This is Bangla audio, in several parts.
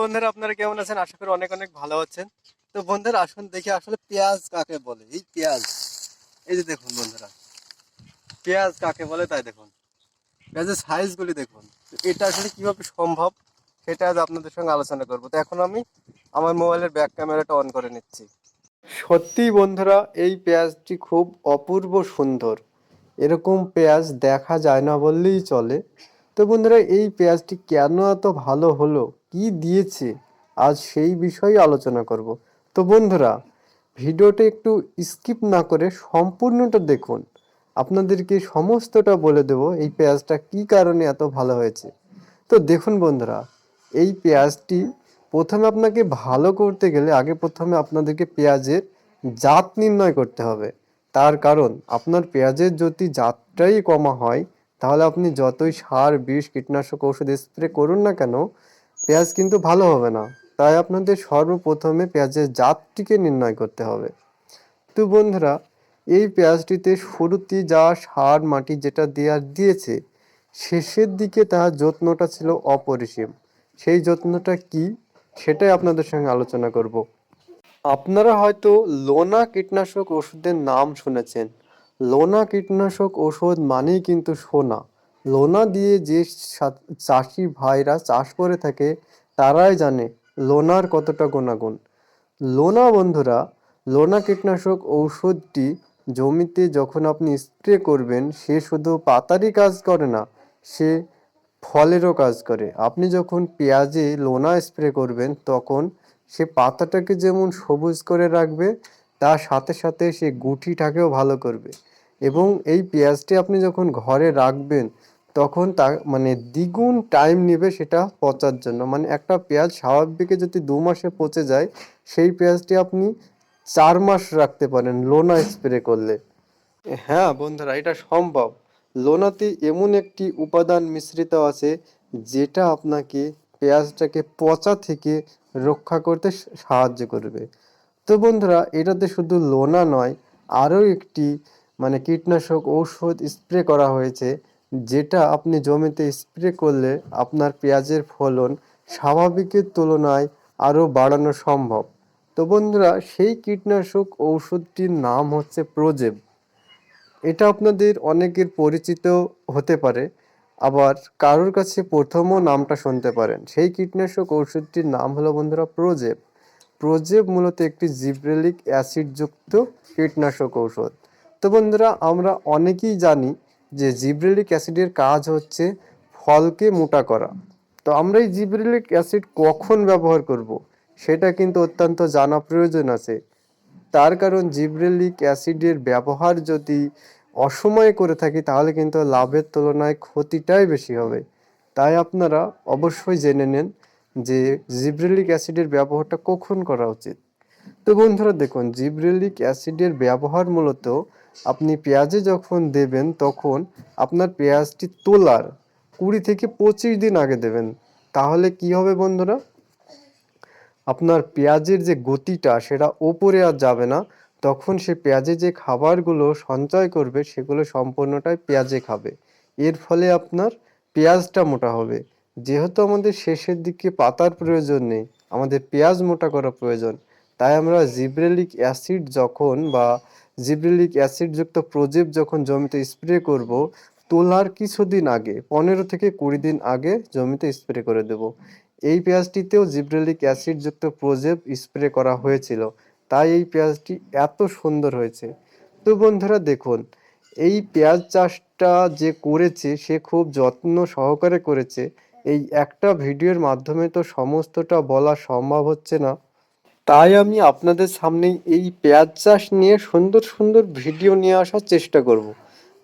বন্ধুরা, আপনারা কেমন আছেন? আশা করি অনেক অনেক ভালো আছেন। তো বন্ধুরা, আসুন দেখি আসলে পেঁয়াজ কাকে বলে। এই পেঁয়াজ, এই যে দেখুন বন্ধুরা, পেঁয়াজ কাকে বলে তাই দেখুন। পেঁয়াজের সাইজগুলি দেখুন। তো এটা আসলে কীভাবে সম্ভব, সেটা আজ আপনাদের সঙ্গে আলোচনা করব। তো এখন আমি আমার মোবাইলের ব্যাক ক্যামেরাটা অন করে নিচ্ছি। সত্যি বন্ধুরা, এই পেঁয়াজটি খুব অপূর্ব সুন্দর। এরকম পেঁয়াজ দেখা যায় না বললেই চলে। তো বন্ধুরা, এই পেঁয়াজটি কেন এত ভালো হলো? কি দিয়েছে? আজ সেই বিষয়ে আলোচনা করব। তো বন্ধুরা, ভিডিওটা একটু স্কিপ না করে সম্পূর্ণটা দেখুন। আপনাদেরকে সমস্তটা বলে দেব, এই পেঁয়াজটা কি কারণে এত ভালো হয়েছে। তো দেখুন বন্ধুরা, এই পেঁয়াজটি প্রথমে আপনাকে ভালো করতে গেলে আগে প্রথমে আপনাদেরকে পেঁয়াজের জাত নির্ণয় করতে হবে। তার কারণ, আপনার পেঁয়াজের যদি জাতটাই কমা হয় তাহলে আপনি যতই সার, বিষ, কীটনাশক ওষুধ স্প্রে করুন না কেন, পেঁয়াজ কিন্তু ভালো হবে না। তাই আপনাদের সর্বপ্রথমে পেঁয়াজের জাতটিকে নির্ণয় করতে হবে। তো বন্ধুরা, এই পেঁয়াজটিতে শুরুতে যা সার, মাটি যেটা দেওয়ার দিয়েছে, শেষের দিকে তার যত্নটা ছিল অপরিসীম। সেই যত্নটা কি, সেটাই আপনাদের সঙ্গে আলোচনা করব। আপনারা হয়তো লোনা কীটনাশক ওষুধের নাম শুনেছেন। লোনা কীটনাশক ওষুধ মানেই কিন্তু সোনা। লোনা দিয়ে যে চাষি ভাইরা চাষ করে থাকে, তারাই জানে লোনার কতটা গুণাগুণ। লোনা বন্ধুরা, লোনা কীটনাশক ঔষধটি জমিতে যখন আপনি স্প্রে করবেন, সে শুধু পাতারই কাজ করে না, সে ফলেরও কাজ করে। আপনি যখন পেঁয়াজে লোনা স্প্রে করবেন, তখন সে পাতাটাকে যেমন সবুজ করে রাখবে তার সাথে সাথে সে গুটিটাকেও ভালো করবে। এবং এই পেঁয়াজটি আপনি যখন ঘরে রাখবেন, তখন তা মানে দ্বিগুণ টাইম নেবে সেটা পচার জন্য। মানে একটা পেঁয়াজ স্বাভাবিকে যদি দু মাসে পচে যায়, সেই পেঁয়াজটি আপনি চার মাস রাখতে পারেন লোনা স্প্রে করলে। হ্যাঁ বন্ধুরা, এটা সম্ভব। লোনাতে এমন একটি উপাদান মিশ্রিত আছে, যেটা আপনাকে পেঁয়াজটাকে পচা থেকে রক্ষা করতে সাহায্য করবে। তো বন্ধুরা, এটাতে শুধু লোনা নয়, আরও একটি মানে কীটনাশক ঔষধ স্প্রে করা হয়েছে, যেটা আপনি জমিতে স্প্রে করলে আপনার পেঁয়াজের ফলন স্বাভাবিকের তুলনায় আরও বাড়ানো সম্ভব। তো বন্ধুরা, সেই কীটনাশক ঔষধটির নাম হচ্ছে প্রোজেব। এটা আপনাদের অনেকের পরিচিত হতে পারে, আবার কারোর কাছে প্রথমও নামটা শুনতে পারেন। সেই কীটনাশক ঔষধটির নাম হলো বন্ধুরা প্রোজেব। প্রোজেব মূলত একটি জিব্রেলিক অ্যাসিডযুক্ত কীটনাশক ঔষধ। তো বন্ধুরা, আমরা অনেকেই জানি যে জিব্রেলিক অ্যাসিডের কাজ হচ্ছে ফলকে মোটা করা। তো আমরা এই জিব্রেলিক অ্যাসিড কখন ব্যবহার করব সেটা কিন্তু অত্যন্ত জানা প্রয়োজন আছে। তার কারণ জিব্রেলিক অ্যাসিডের ব্যবহার যদি অসময়ে করে থাকি, তাহলে কিন্তু লাভের তুলনায় ক্ষতিটাই বেশি হবে। তাই আপনারা অবশ্যই জেনে নেন যে জিব্রেলিক অ্যাসিডের ব্যবহারটা কখন করা উচিত? তো বন্ধুরা দেখুন, জিব্রেলিক অ্যাসিডের ব্যবহার মূলত আপনি পেঁয়াজে যখন দেবেন তখন আপনার পেঁয়াজটি তোলার কুড়ি থেকে পঁচিশ দিন আগে দেবেন। তাহলে কি হবে বন্ধুরা? আপনার পেঁয়াজের যে গতিটা সেটা ওপরে আর যাবে না। তখন সে পেঁয়াজে যে খাবারগুলো সঞ্চয় করবে সেগুলো সম্পূর্ণটাই পেঁয়াজে খাবে। এর ফলে আপনার পেঁয়াজটা মোটা হবে। যেহেতু আমাদের শেষের দিকে পাতার প্রয়োজন নেই, আমাদের পেঁয়াজ মোটা করা প্রয়োজন। তাই আমরা জিব্রেলিক অ্যাসিড যখন বা জিব্রেলিক অ্যাসিডযুক্ত প্রজেব যখন জমিতে স্প্রে করব, তোলার কিছুদিন আগে, পনেরো থেকে কুড়ি দিন আগে জমিতে স্প্রে করে দেব। এই পেঁয়াজটিতেও জিব্রেলিক অ্যাসিডযুক্ত প্রজেব স্প্রে করা হয়েছিল, তাই এই পেঁয়াজটি এত সুন্দর হয়েছে। তো বন্ধুরা দেখুন, এই পেঁয়াজ চাষটা যে করেছে, সে খুব যত্ন সহকারে করেছে। এই একটা ভিডিওর মাধ্যমে তো সমস্তটা বলা সম্ভব হচ্ছে না। তাই আমি আপনাদের সামনে এই পেঁয়াজ চাষ নিয়ে সুন্দর সুন্দর ভিডিও নিয়ে আসার চেষ্টা করব।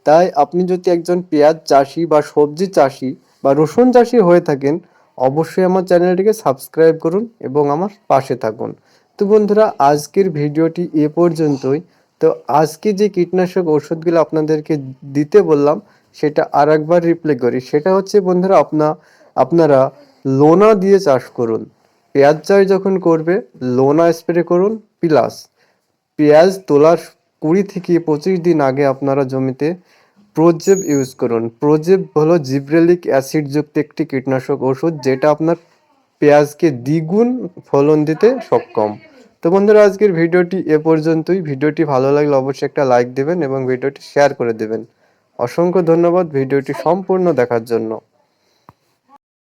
তাই আপনি যদি একজন পেঁয়াজ চাষি বা সবজি চাষি বা রসুন চাষি হয়ে থাকেন, অবশ্যই আমার চ্যানেলটিকে সাবস্ক্রাইব করুন এবং আমার পাশে থাকুন। তো বন্ধুরা, আজকের ভিডিওটি এ পর্যন্তই। তো আজকে যে কীটনাশক ওষুধগুলো আপনাদেরকে দিতে বললাম, সেটা আর একবার রিপ্লে করি। সেটা হচ্ছে বন্ধুরা আপনা আপনারা লোনা দিয়ে চাষ করুন। পেঁয়াজ চাষ যখন করবে, লোনা স্প্রে করুন, প্লাস। পেঁয়াজ তোলার কুড়ি থেকে পঁচিশ দিন আগে আপনারা জমিতে প্রোজেব ইউজ করুন। প্রোজেব হলো জিব্রেলিক অ্যাসিডযুক্ত একটি কীটনাশক ওষুধ, যেটা আপনার পেঁয়াজকে দ্বিগুণ ফলন দিতে সক্ষম। তো বন্ধুরা, আজকের ভিডিওটি এ পর্যন্তই। ভিডিওটি ভালো লাগলে অবশ্যই একটা লাইক দেবেন এবং ভিডিওটি শেয়ার করে দেবেন। অসংখ্য ধন্যবাদ ভিডিওটি সম্পূর্ণ দেখার জন্য।